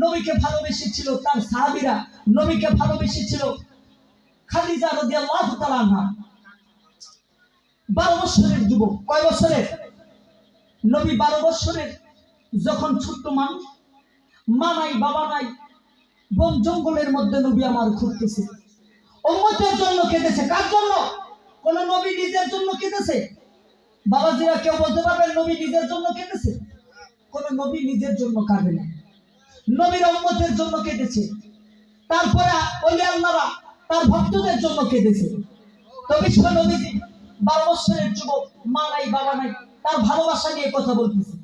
নবীকে ভালোবেসেছিল তার সাহাবীরা, নবীকে ভালোবেসেছিল খাদিজা রাদিয়াল্লাহু তাআলা আনহা। বারো বছরের যুবক, কয় বছরের? নবী বারো বছরের, যখন ছোট্ট মানুষ মা নাই, বাবা নাই, বন জঙ্গলের মধ্যে নবী আমার ঘুরতেছে। উম্মতের জন্য কেঁদেছে, কার জন্য? কোন নবী নিজের জন্য কেঁদেছে? বাবাজিরা কেউ বলতে পারবেন, নবী নিজের জন্য কেঁদেছে? কোন নবী নিজের জন্য কাঁদে না নবীর উম্মতের জন্য কেঁদেছে। তারপরে ওই আল্লাহরা তার ভক্তদের জন্য কেঁদেছে। তো বিশ্ব নবীজি বারো বছরের যুবক, মা নাই, বাবা নাই, তার ভালোবাসা নিয়ে কথা বলতেছে।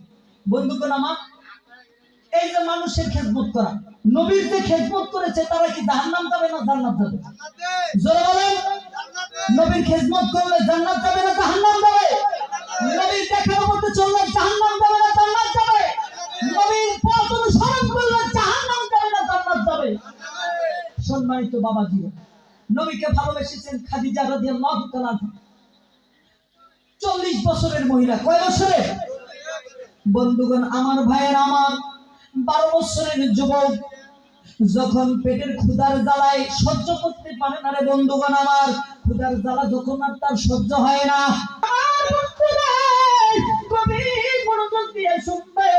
বন্ধুগণ আমার, এই যে মানুষের খেদমত করা, নবীর যে খেদমত করেছে, তারা কি জাহান্নাম যাবে না জান্নাত যাবে? জোরে বলেন, নবীর খেদমত করলে জান্নাত যাবে না জাহান্নাম যাবে? নবীর দেখার মতো চললে জাহান্নাম যাবে না জান্নাত যাবে? সম্মানিত বাবাজি নবীকে ভালোবেসেছেন চল্লিশ বছরের মহিলা, কয় বন্ধুগণ, আমার ভাইয়ের আমার বারো বছরের যুবক, যখন পেটের ক্ষুধার জ্বালায় সহ্য করতে পারে না রে বন্ধুগণ আমার, ক্ষুধার জ্বালা যখন আর তার সহ্য হয় না। গভীর মনোযোগ দিয়ে শুনবে।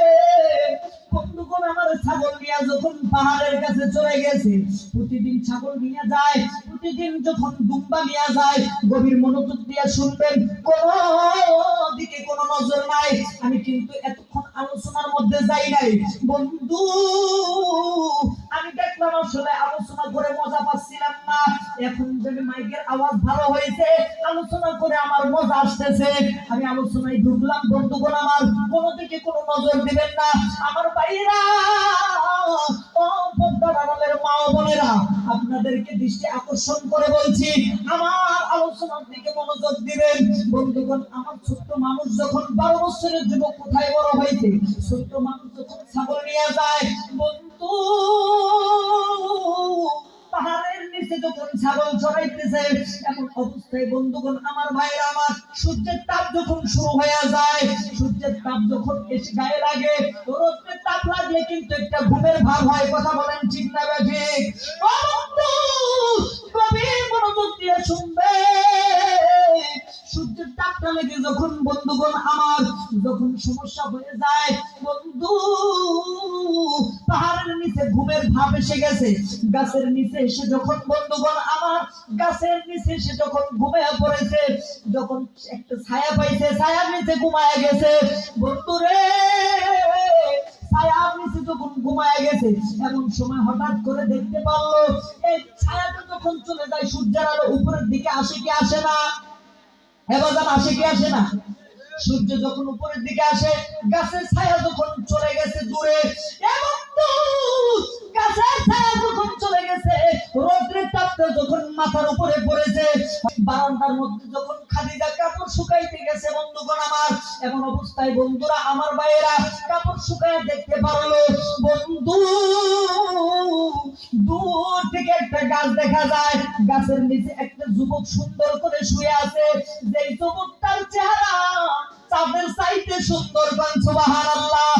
বন্ধুগণ, আমার ছাগল নিয়ে যখন পাহাড়ের কাছে চলে গেছে, প্রতিদিন ছাগল নিয়ে যায়, প্রতিদিন যখন দুম্বা নিয়ে যায়, গভীর মনোযোগ দিয়ে শুনবেন, কোন দিকে কোনো নজর নাই। আমি কিন্তু এতক্ষণ আলোচনার মধ্যে যাই নাই। বন্ধু আমি দেখলাম আসলে আলোচনা করে মজা পাচ্ছিলাম না। এখন যদি মাইকের আওয়াজ ভালো হয়েছে, আলোচনা করে আমার মজা আসতেছে। আমি আলোচনায় ঢুকলাম, বন্ধুগণ আমার কোনো দিকে কোনো নজর দিবেন না। আমার আড়ালের মা বোনেরা, আপনাদেরকে দৃষ্টি আকর্ষণ করে বলছি, আমার আলোচনার দিকে মনোযোগ দিবেন। বন্ধুগণ, আমার ছোট্ট মানুষ যখন বারো বছরের যুবক কোথায় বড় হয়েছে, ছোট্ট মানুষ যখন ছাগল নিয়ে যায়, বন্ধু পাহাড়ের নিচে যখন ছাগল চড়াইতেছে, এমন অবস্থায় বন্ধুগণ, আমার ভাইয়ের, আমার সূর্যের তাপ যখন শুরু হয়ে যায়, সূর্যের তাপ যখন এসে গায়ে লাগে তাপ লাগলে কিন্তু একটা ঘুমের ভাব হয়। কথা বলেন ঠিক না বা ঠিক? বন্ধু, গভীর মনোযোগ দিয়ে শুনবে। সূর্যের তাপটা লেগে যখন বন্ধুগণ, আমার যখন সমস্যা হয়ে যায়, বন্ধু ঘুমের ভাব এসে গেছে। গাছের নিচে এসে যখন বন্ধুগণ আমার গাছের নিচে এসে যখন ঘুমিয়ে পড়েছে, যখন একটা ছায়া পাইছে, ছায়ার নিচে ঘুমায় গেছে। বন্ধুরে, ছায়ার নিচে যখন ঘুমায় গেছে, এমন সময় হঠাৎ করে দেখতে পারল, এই ছায়াটা যখন চলে যায়, সূর্যের আলো উপরের দিকে আসে কি আসে না? হেফাজত আসে কি আসে না? সূর্য যখন উপরের দিকে আসে, গাছের ছায়া যখন চলে গেছে দূরে মাথার উপরে পড়েছে, বারান্দার মধ্যে যখন খাদিজা কাপড় শুকাইতে গেছে, বন্ধুগণ আমার, এমন অবস্থায় বন্ধুরা, আমার ভাইয়েরা কাপড় শুকায় দেখতে পারল, বন্ধু দূর থেকে একটা গাছ দেখা যায়। গাছের নিচে একটা যুবক সুন্দর করে শুয়ে আছে। যে যুবকটার চেহারা চাঁদের চাইতে সুন্দর গান, সুবহানাল্লাহ।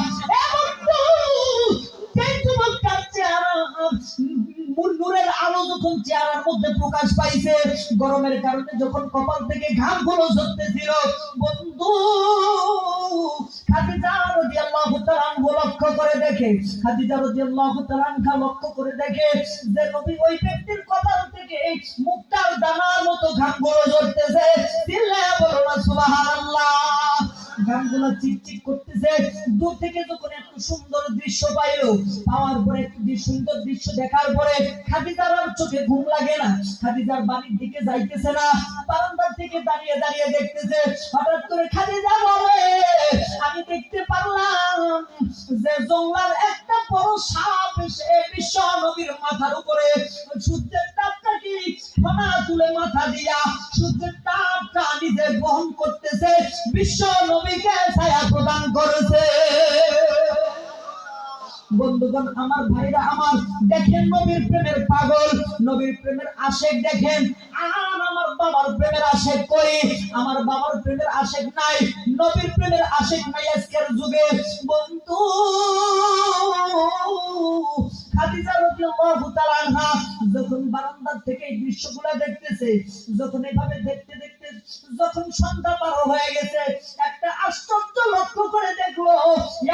এবং সেই চেহারা নূরের আলো যখন চেহারার মধ্যে প্রকাশ পাইছে, গরমের কারণে যখন কপাল থেকে ঘামগুলো ঝরতেছিল, বন্ধু, খাদিজা রাদিয়াল্লাহু তাআলা লক্ষ্য করে দেখে, খাদিজা রাদিয়াল্লাহু তাআলা লক্ষ্য করে দেখে যে নবী ওই ব্যক্তির কপাল থেকে মুক্তার দানার মতো ঘামগুলো ঝরতেছে। চিল্লায়া বলো সুবহানাল্লাহ। গানগুলো চিকচিক করতেছে। দূর থেকে যখন সুন্দর দৃশ্য পাইলো, পাওয়ার পরে সুন্দর দৃশ্য দেখার পরে খাদিজার আর চোখে ঘুম লাগে না। খাদিজার বাড়ির দিকে যাইতেছে না, বারান্দার থেকে দাঁড়িয়ে দাঁড়িয়ে দেখতেছে, হঠাৎ করে খাদিজা বলে, আমি দেখতে পারলাম যে জঙ্গলার একটা বড় সাপ এসে বিশ্ব নবীর মাথার উপরে সূর্যের তাপটা কি ফনা তুলে মাথা দিয়া সূর্যের নিজে গ্রহণ করতেছে, বিশ্ব নবীকে ছায়া প্রদান করেছে। বন্ধুগণ, আমার ভাইরা, আমার, দেখেন নবীর প্রেমের পাগল, নবীর প্রেমের আশেক দেখেন। আর আমার বাবার প্রেমের আশেক কই? আমার বাবার প্রেমের আশেক নাই, নবীর প্রেমের আশেক নাই আজকের যুগে। বন্ধু, খাদিজা রাদিয়াল্লাহু তাআলা যখন বারান্দা থেকে এই দৃশ্যগুলো দেখতেছে, যখন দেখতে দেখতে যখন সন্ধ্যা পার হয়ে গেছে, একটা আশ্চর্য লক্ষ্য করে দেখল,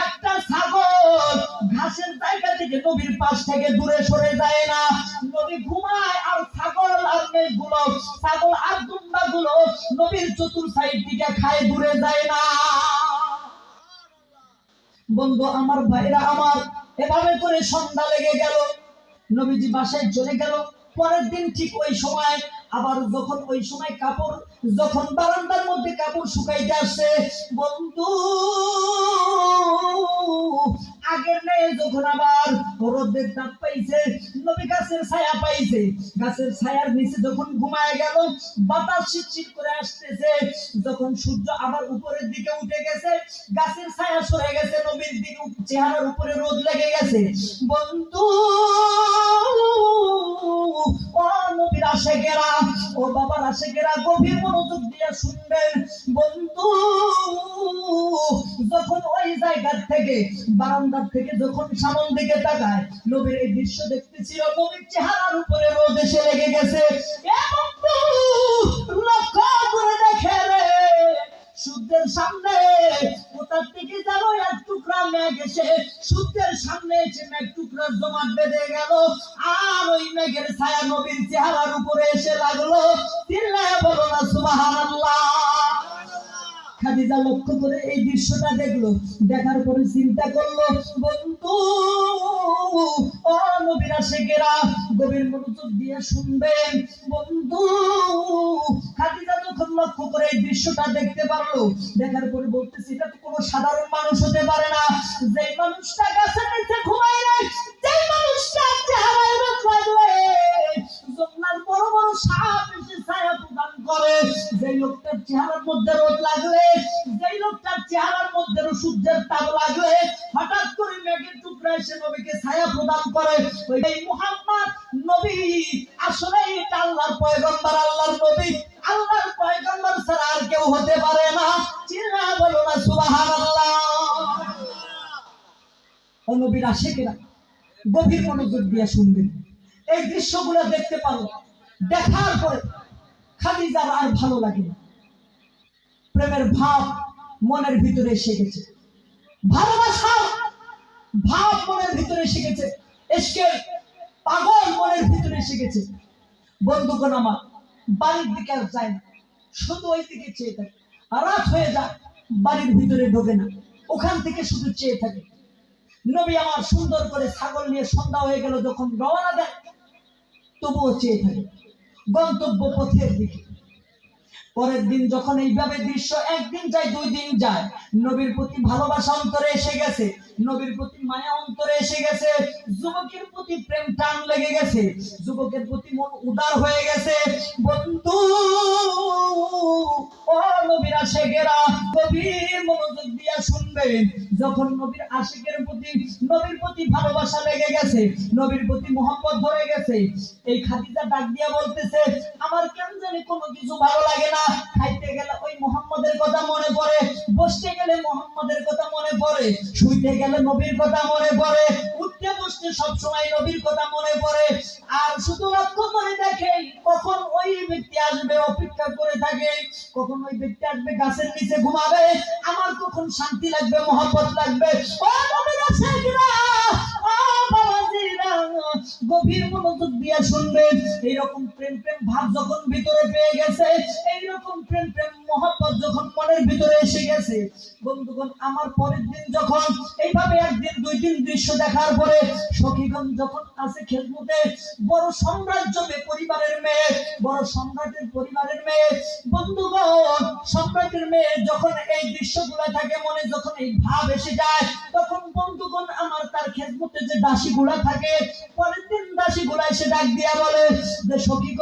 একটা ছাগল ঘাসের জায়গা থেকে নবীর পাশ থেকে দূরে সরে যায় না। নবী ঘুমায় আর ছাগল আর মেঘগুলো, ছাগল আর দুম্বা গুলো নবীর চতুর সাইড দিকে খায়, দূরে যায় না। বন্ধু, আমার ভাইরা আমার, এভাবে করে সন্ধ্যা লেগে গেল। নবীজি বাসায় চলে গেল। পরের দিন ঠিক ওই সময় আবার যখন ওই সময় কাপড়, যখন বারান্দার মধ্যে কাপড় শুকাইতে আসছে বন্ধু, আগের নেই যখন আবার রোদের তাপ পাইছে, নবী গাছের ছায়া পাইছে, গাছের ছায়ার নিচে যখন ঘুমায় গেল, বাতাস শীত করে আসতেছে, যখন সূর্য আবার উপরের দিকে উঠে গেছে, গাছের ছায়া সরে গেছে, নবীর দিকে, চেহারার উপরে রোদ লেগে গেছে। বন্ধু বাবার আশেকেরা গভীর মনোযোগ দিয়ে শুনবেন। বন্ধু, যখন ওই জায়গার থেকে, বারান্দার থেকে যখন সামন দিকে তাকায় নবীর এই দৃশ্য দেখতেছিল নবীর চেহারার উপরে রোদ এসে লেগে গেছে। লক্ষ্য করে দেখে রে। সূর্যের সামনে কোথার থেকে যেন এক টুকরা এসে সূর্যের সামনে এসে মেঘ টুকরা জমাট বেঁধে গেল, আর ওই মেঘের ছায়া নবীর চেহারার উপরে এসে লাগল। চিল্লায় বলো না, সুবহানাল্লাহ। খাদিজা লক্ষ্য করে এই দৃশ্যটা দেখল। দেখার পরে চিন্তা করল, বন্ধু ও নবীরা শেখেরা গভীর মনোযোগ দিয়ে শুনবেন। বন্ধু, খাদিজা যখন লক্ষ্য করে এই দৃশ্যটা দেখতে পারল, দেখার পরে বলতেছি, এটা তো কোনো সাধারণ মানুষ হতে পারে না। যে মানুষটা গাছের নিচে ঘুমায় না যে মানুষটা চেহারায় রোদ লাগলে বড় বড় সাপ এসে ছায়া প্রদান করে। যে লোকটার চেহারার মধ্যে রোদ লোকটার চেহারার মধ্যে সূর্যের তাপ হঠাৎ করে মেঘের টুকরা এসে নবীকে ছায়া প্রদান করে। ওই মুহাম্মদ নবী, আসলে এটা আল্লাহর পয়গম্বর, আল্লাহর নবী। আল্লাহর পয়গম্বর ছাড়া আর কেউ হতে পারে না। বলো না ও নবীর গভীর মনোযোগ দিয়ে শুনবেন। এই দৃশ্যগুলো দেখতে পারো। দেখার পরে খাদিজার আর ভালো লাগে না। প্রেমের ভাব মনের ভিতরে এসে গেছে। ভালোবাসা ভাব মনের ভিতরে এসে গেছে। পাগল মনের ভিতরে এসে গেছে। বন্ধুগণ আমার, বাড়ির দিকে আর যায় না। শুধু ওই দিকে চেয়ে থাকে। রাত হয়ে যায়, বাড়ির ভিতরে ঢোকে না। ওখান থেকে শুধু চেয়ে থাকে। নবী আমার সুন্দর করে ছাগল নিয়ে সন্ধ্যা হয়ে গেল, যখন রওনা দেয়, তবুও চেয়ে থাকে। গন্তব্য পথের দিকে পরের দিন যখন এইভাবে দৃশ্য একদিন যায়, দুই দিন যায়, নবীর প্রতি ভালোবাসা অন্তরে এসে গেছে। নবীর প্রতি মায়া অন্তরে এসে গেছে। যুবকের প্রতি প্রেম টান লেগে গেছে। যুবকের প্রতি মন উদার হয়ে গেছে। বন্ধু, ও নবীর আশেকেরা, গভীর মনোযোগ দিয়া শুনবেন। যখন নবীর আশিকের প্রতি, নবীর প্রতি ভালোবাসা লেগে গেছে, নবীর প্রতি মোহাম্মত ধরে গেছে, এই খাদিজা ডাক দিয়া বলতেছে, আমার কেন জানি কোনো কিছু ভালো লাগে না? খাইতে গেলে ওই মোহাম্মদের কথা মনে পড়ে, বসতে গেলে মোহাম্মদের কথা মনে পড়ে, শুইতে গেলে নবীর কথা মনে পড়ে। উঠতে বসতে সব সময় নবীর কথা মনে পড়ে। আর শুধু লক্ষ্য করে দেখে কখন ওই ব্যক্তি আসবে, অপেক্ষা করে থাকে। কখন ওই ব্যক্তি আসবে, গাছের নিচে ঘুমাবে। আমার কখন শান্তি লাগবে, মহব্বত লাগবে। গভীর মনোযোগ শুনবেন এইরকম প্রেম প্রেম ভাব যখন ভিতরে পেয়ে গেছে, এইরকম প্রেম প্রেম মহব্বত যখন মনের ভিতরে এসে গেছে। বন্ধুগণ, আমার পরের দিন যখন, এইভাবে একদিন, দুই দিন দৃশ্য দেখার পরে সখীগণ যখন আছে খেদমতে বড় সাম্রাজ্যবে পরিবারের মেয়ে, বড় সম্রাটের পরিবারের মেয়ে, বন্ধুগণ, সম্রাটের মেয়ে যখন এই দৃশ্যগুলা থাকে, মনে যখন এই ভাব এসে যায়, তখন বন্ধুগণ আমার তার খেদমতে যে দাসী গুলা থাকে, পরের দিন দাসীগুলা এসে ডাক দিয়া বলে, যে সখী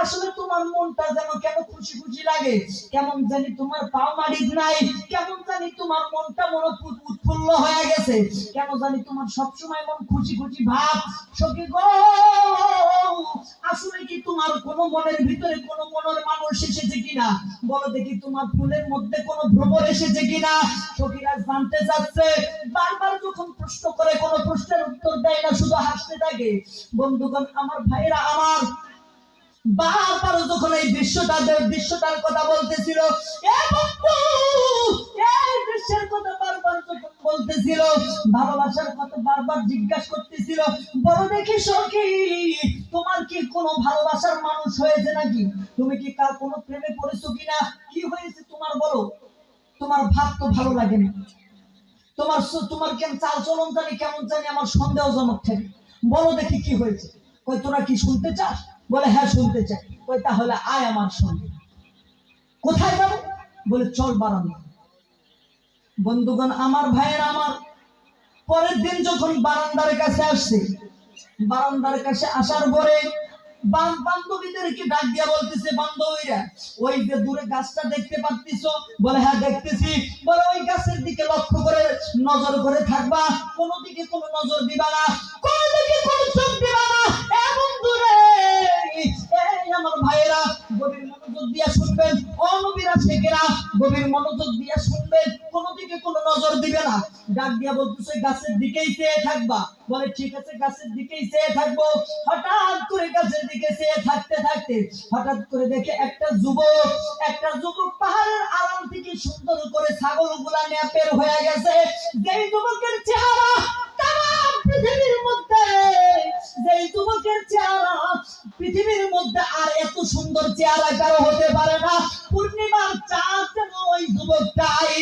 আসলে তোমার মনটা যেন কেন খুশি খুশি লাগে? কেমন জানি তোমার পাও মারিদ নাই। কেমন জানি তোমার মনটা মন উৎফুল্ল হয়ে গেছে। কেন জানি তোমার সবসময় মন খুশি খুশি ভাব। সখী গো, আসলে কি তোমার কোনো মনের ভিতরে কোনো মনের মানুষ এসেছে কিনা? বলো দেখি তোমার ফুলের মধ্যে কোনো ভ্রমর এসেছে কিনা? সখীরা জানতে চাচ্ছে। বারবার যখন প্রশ্ন করে কোনো প্রশ্নের উত্তর দেয় না, শুধু হাসতে থাকে। বন্ধুগণ, আমার ভাইরা আমার যখন এই কথা বলতেছিল বলতেছিল, ভালোবাসার কথা বারবার জিজ্ঞাসা করতেছিল বড় দেখি সখী, তোমার কি কোনো ভালোবাসার মানুষ হয়েছে নাকি? তুমি কি কার কোনো প্রেমে পড়েছো কিনা? কি হয়েছে তোমার বলো? তোমার ভাব তো ভালো লাগে না তোমার তোমার কেন চাল চলন জানি, কেমন জানি আমার সন্দেহজনক ঠেকে। বলো দেখি কি হয়েছে। কই, তোরা কি শুনতে চাস? বলে হ্যাঁ শুনতে চাই। কই, তাহলে আয় আমার সঙ্গে। কোথায় যাব? বলে, চল বারান্দা বন্ধুগণ, আমার ভাইয়ের আমার, পরের দিন যখন বারান্দার কাছে আসছে, বারান্দার কাছে আসার পরে বান্ধবীদেরকে ডাক দিয়া বলতেছে, বান্ধবীরা, ওই যে দূরে গাছটা দেখতে পাচ্ছিস বলে হ্যাঁ দেখতেছি। বলে, ওই গাছের দিকে লক্ষ্য করে নজর করে থাকবা। কোনো দিকে কোনো নজর দিবা না, কোনো দিকে কোনো চোখ দিবা না। এমন দূরে ভাইয়েরা, গভীর মনোযোগ দিয়া শুনবেন। অনবীরা শেখেরা গভীর মনোযোগ দিয়া শুনবেন। কোনো দিকে কোনো নজর দিবে না। ডাক দিয়া বলতেছে, গাছের দিকেই চেয়ে থাকবা। বলে, ঠিক আছে, গাছের দিকেই চেয়ে থাকব। হঠাৎ করে গাছের দিকে চেয়ে থাকতে থাকতে হঠাৎ করে দেখে একটা যুবক একটা যুবক পাহাড়ের আড়াল থেকে সুন্দর করে ছাগলগুলা নিয়ে বের হয়ে গেছে। যেই যুবকের সুন্দর চেহারা কারও হতে পারে না। পূর্ণিমার চাঁদ যেন ওই যুবকটাই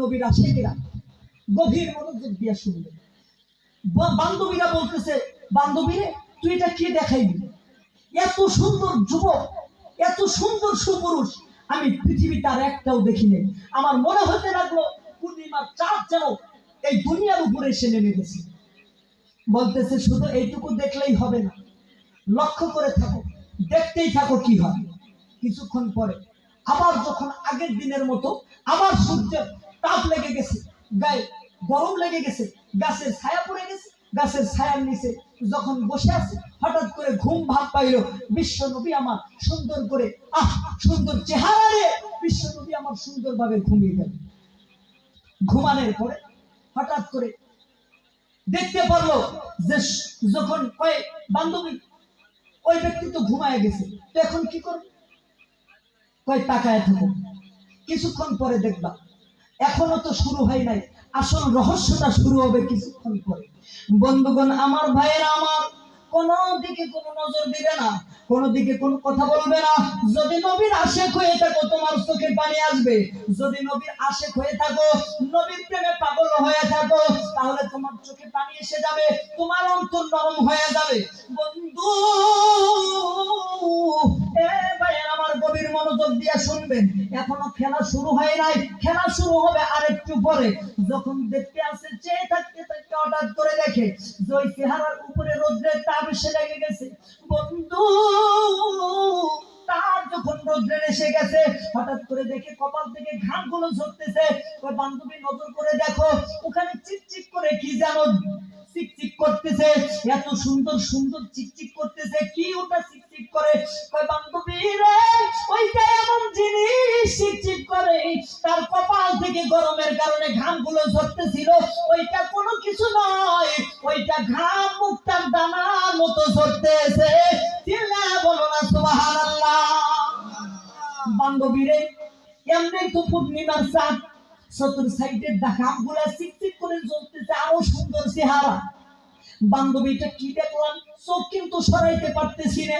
নবীরা গভীর মনোযোগ শুনবে। বান্ধবীরা বলতেছে, বান্ধবীরে, তুই এটা কি দেখাইবি? এত সুন্দর যুবক, এত সুন্দর সুপুরুষ, আমি পৃথিবীতে আর একটাও দেখি নাই। আমার মনে হতে লাগল, পূর্ণিমার চাঁদ যেন এই দুনিয়ার উপরে এসে নেমে গেছে। বলতেছে, শুধু এইটুকু দেখলেই হবে না। লক্ষ্য করে থাকো, দেখতেই থাকো কি হয়। কিছুক্ষণ পরে, আবার যখন আগের দিনের মতো, আবার সূর্যের তাপ লেগে গেছে, গায়ে গরম লেগে গেছে, গাছের ছায়া পড়ে গেছে, গাছের ছায়ার নিচে যখন বসে আছে, হঠাৎ করে ঘুম ভাব পাইল বিশ্ব নবী আমার সুন্দর করে, আহ, সুন্দর চেহারা রে! বিশ্ব নবী আমার সুন্দরভাবে ঘুমিয়ে গেল। ঘুমানোর পরে হঠাৎ করে দেখতে পারল যে যখন কয় বান্ধবী, ওই ব্যক্তি তো ঘুমায় গেছে, তো এখন কি করবে? কয়, তাকায় থাকো। কিছুক্ষণ পরে দেখবা, এখনও তো শুরু হয় নাই। আসল রহস্যটা শুরু হবে কিছুক্ষণ পরে। বন্ধুগণ, আমার ভাইয়েরা আমার কোন দিকে কোনো নজর দিবে না কোন দিকে কোনো কথা বলবে না। যদি নবীর হয়ে থাকো, তোমার চোখে পানি আসবে। যদি নবীর হয়ে থাকো, নবীর প্রেমে পাগল হয়ে থাকো, তাহলে তোমার চোখে পানি এসে যাবে, তোমার অন্তর নরম হয়ে যাবে। বন্ধু আমার গভীর মনোযোগ দিয়ে শুনবেন। এখনও খেলা শুরু হয় নাই। খেলা শুরু হবে আরেকটু পরে। যখন দেখতে আসে, চেয়ে থাকতে হঠাৎ করে দেখে যে ওই চেহারার উপরে রোদ্রের তাপ এসে লেগে গেছে। বন্ধু, তার যখন এসে গেছে, হঠাৎ করে দেখে কপাল থেকে ঘামগুলো ঝরতেছে। ওই বান্ধবী, নজর করে দেখো, ওখানে চিকচিক করে কি চিকচিক করতেছে, এত সুন্দর সুন্দর চিকচিক করতেছে, কি ওটা চিকচিক করে? কয়, বান্ধবী রে, ওইটা এমন জিনিস চিকচিক করে, তার কপাল থেকে গরমের কারণে ঘামগুলো ঝরতেছিল, ওইটা কিছু নয়। ওইটা ঘাম মুক্তার দানার মতো ঝরতেছে। চিল্লা বলো না, সুবহানাল্লাহ। বান্ধবীরে, এমনি তো পূর্ণিমার চাঁদ। চতুর সাইডের ঘামগুলা চিকচিক করে জ্বলতেছে, আরও সুন্দর চেহারা। বান্ধবীটা কি দেখলাম? চোখ কিন্তু সরাইতে পারতেছি না।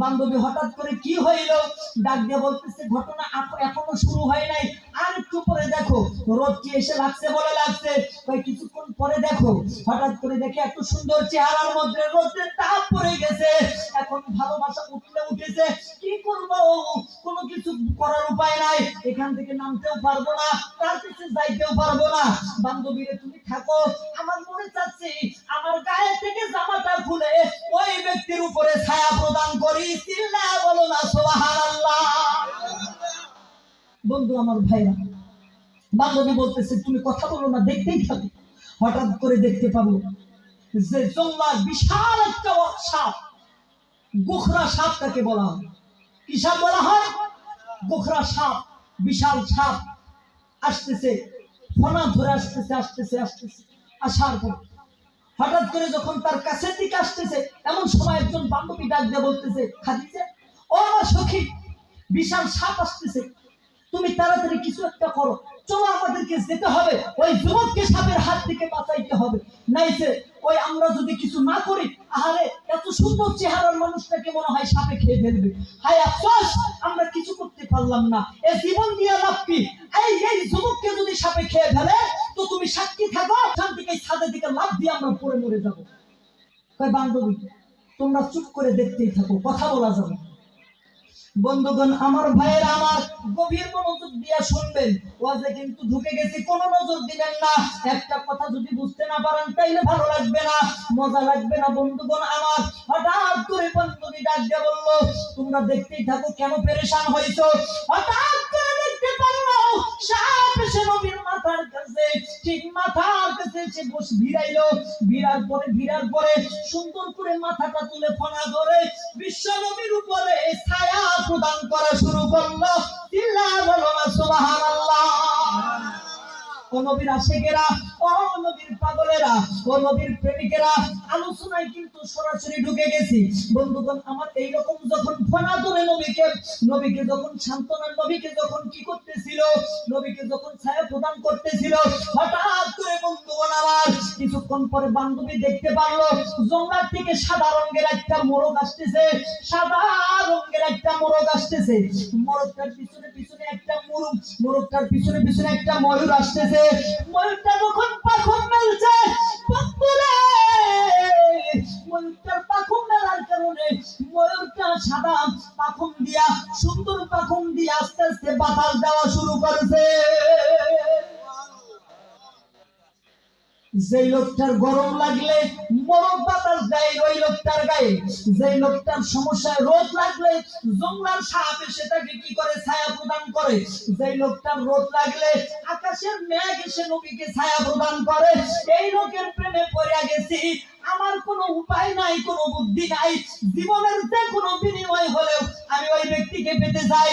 বান্ধবী হঠাৎ করে কি হইল? ডাক দিয়ে বলতেছে, ঘটনা এখনও শুরু হয় নাই। আর একটু পরে দেখো। রোদ কি এসে লাগছে বলে লাগছে? কিছুক্ষণ পরে দেখো, হঠাৎ করে দেখে একটু সুন্দর চেহারার মধ্যে রোদের তাপ পড়ে গেছে। এখন ভালোবাসা উঠলে উঠেছে। কি করব? কোনো কিছু করার উপায় নাই। এখান থেকে নামতেও পারব না, তার কিছু যাইতেও পারব না। বান্ধবীরে তুমি থাকো। আমার মনে চাচ্ছি, আমার গায়ে থেকে জামাটা খুলে ওই ব্যক্তির উপরে ছায়া প্রদান করি। চিল্লা বলো না, সুবহানাল্লাহ। বন্ধু আমার ভাইরা, বান্ধবী বলতেছে, তুমি কথা বলো না, দেখতেই থাকো। হঠাৎ করে দেখতে পাবো যে জঙ্গলার বিশাল একটা সাপ গোখরা সাপ তাকে বলা হয়? কি সাপ বলা হয়? গোখরা সাপ, বিশাল সাপ। আসতেছে, ফনা ধরে আসতেছে আসতেছে আসতেছে, আসার পর। হঠাৎ করে যখন তার কাছের দিকে আসতেছে, এমন সময় একজন বান্ধবী ডাক দিয়ে বলতেছে, খাদিজা, ও আমার সখী, বিশাল সাপ আসতেছে। তুমি তাড়াতাড়ি কিছু একটা করো। চলো আমাদেরকে যেতে হবে। ওই যুবককে সাপের হাত থেকে বাঁচাইতে হবে। নাইছে, ওই আমরা যদি কিছু না করি আহারে এত সুন্দর চেহারার মানুষটাকে মনে হয় সাপে খেয়ে ফেলবে। আফসোস, আমরা কিছু করতে পারলাম না। এ জীবন দিয়ে লাভ কি? এই এই যুবককে যদি সাপে খেয়ে ফেলে, তো তুমি সাক্ষী থাকো, ওখান থেকে ছাদের দিকে লাভ দিয়ে আমরা পড়ে মরে যাব। বান্ধবী, তোমরা চুপ করে দেখতেই থাকো, কথা বলা যাবে। বন্ধুগণ, আমার ভাইয়ের আমার গভীর মনোযোগ দিয়া শুনবেন। ওয়াজে কিন্তু ঢুকে গেছি, কোন নজর দিবেন না। একটা কথা যদি বুঝতে না পারেন, তাইলে ভালো লাগবে না। মজা লাগবে না, বন্ধুগণ আমার। হঠাৎ করে বন্ধুটি ডাক দিয়ে বলল, তোমরা দেখতেই থাকো কেন পেরেশান হয়েছো? হঠাৎ করে সাপ এসে নবীর মাথার কাছে, ঠিক মাথার কাছে এসে বস ভিড়াইল। ভিড়ার পরে ভিড়ার পরে সুন্দর করে মাথাটা তুলে ফোনা ধরে বিশ্ব নবীর উপরে ছায়া প্রদান করা শুরু করল। চিল্লা বলো না, সুবহানাল্লাহ। ও নবীর আশেকেরা, ও নবীর পাগলেরা, ও নবীর প্রেমিকেরা, আলোচনায় কিন্তু সরাসরি ঢুকে গেছি। বন্ধুগণ, আমার এই রকম যখন ফনা ধরে নবীকে নবীকে যখন সান্ত্বনা, নবীকে যখন কি করতেছিল, নবীকে যখন ছায়া প্রদান করতেছিল, হঠাৎ করে বন্ধুগণ আমার কিছুক্ষণ পরে বান্ধবী দেখতে পারল জঙ্গলার থেকে সাদা রঙের একটা মোরগ আসতেছে, সাদা রঙের একটা মোরগ আসতেছে। মোরগটার পিছনে পিছনে একটা মুরুগ মোরগটার পিছনে পিছনে একটা ময়ূর আসতেছে। ময়ূরটা যখন পাখন মেলছে, বন্ধুরে। ময়ূরটার পাখন মেলার ময়ূরটা সাদা পাখন দিয়া, সুন্দর পাখন দিয়ে আস্তে আস্তে বাতাস দেওয়া শুরু করেছে। যেই লোকটার গরম লাগলে মরক বাতাস দেয় ওই লোকটার গায়ে। যেই লোকটার সমস্যায় রোদ লাগলে, জঙ্গলার সাপ এসে তাকে কি করে ছায়া প্রদান করে? যেই লোকটার রোদ লাগলে, আকাশের মেঘ এসে নবীকে ছায়া প্রদান করে। এই লোকের প্রেমে পড়ে গেছি। আমার কোনো উপায় নাই, কোনো বুদ্ধি নাই। জীবনের যে কোনো বিনিময় হলেও আমি ওই ব্যক্তিকে পেতে চাই।